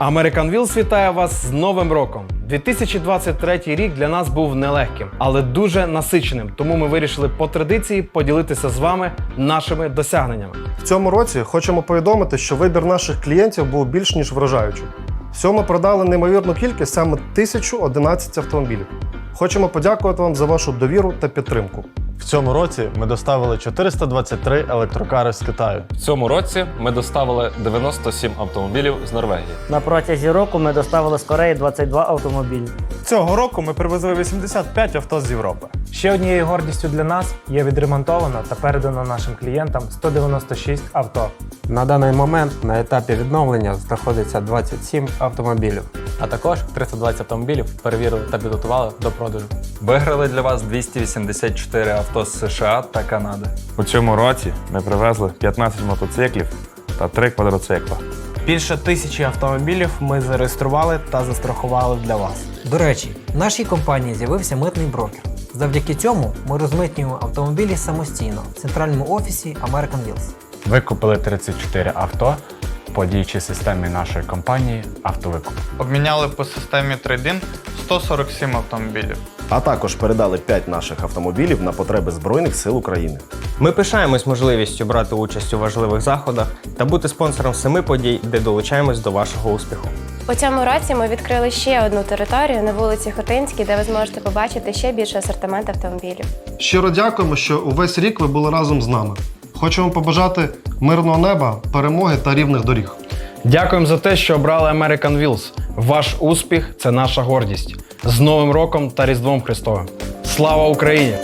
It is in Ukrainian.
American Wheels вітає вас з Новим роком. 2023 рік для нас був нелегким, але дуже насиченим. Тому ми вирішили по традиції поділитися з вами нашими досягненнями. В цьому році хочемо повідомити, що вибір наших клієнтів був більш ніж вражаючим. Всього ми продали неймовірну кількість саме 1011 автомобілів. Хочемо подякувати вам за вашу довіру та підтримку. В цьому році ми доставили 423 електрокари з Китаю. В цьому році ми доставили 97 автомобілів з Норвегії. На протязі року ми доставили з Кореї 22 автомобілі. Цього року ми привезли 85 авто з Європи. Ще однією гордістю для нас є відремонтовано та передано нашим клієнтам 196 авто. На даний момент на етапі відновлення знаходиться 27 автомобілів. А також 320 автомобілів перевірили та підготували до продажу. Виграли для вас 284 авто з США та Канади. У цьому році ми привезли 15 мотоциклів та 3 квадроцикла. Більше тисячі автомобілів ми зареєстрували та застрахували для вас. До речі, в нашій компанії з'явився митний брокер. Завдяки цьому ми розмитнюємо автомобілі самостійно в центральному офісі American Wheels. Ми купили 34 авто по діючій системі нашої компанії Автовикуп. Обміняли по системі Trade-in 147 автомобілів. А також передали 5 наших автомобілів на потреби Збройних сил України. Ми пишаємось можливістю брати участь у важливих заходах та бути спонсором семи подій, де долучаємось до вашого успіху. У цьому році ми відкрили ще одну територію на вулиці Хотинській, де ви зможете побачити ще більше асортимент автомобілів. Щиро дякуємо, що увесь рік ви були разом з нами. Хочемо побажати мирного неба, перемоги та рівних доріг. Дякуємо за те, що обрали American Wheels. Ваш успіх це наша гордість. З Новим роком та Різдвом Христовим. Слава Україні!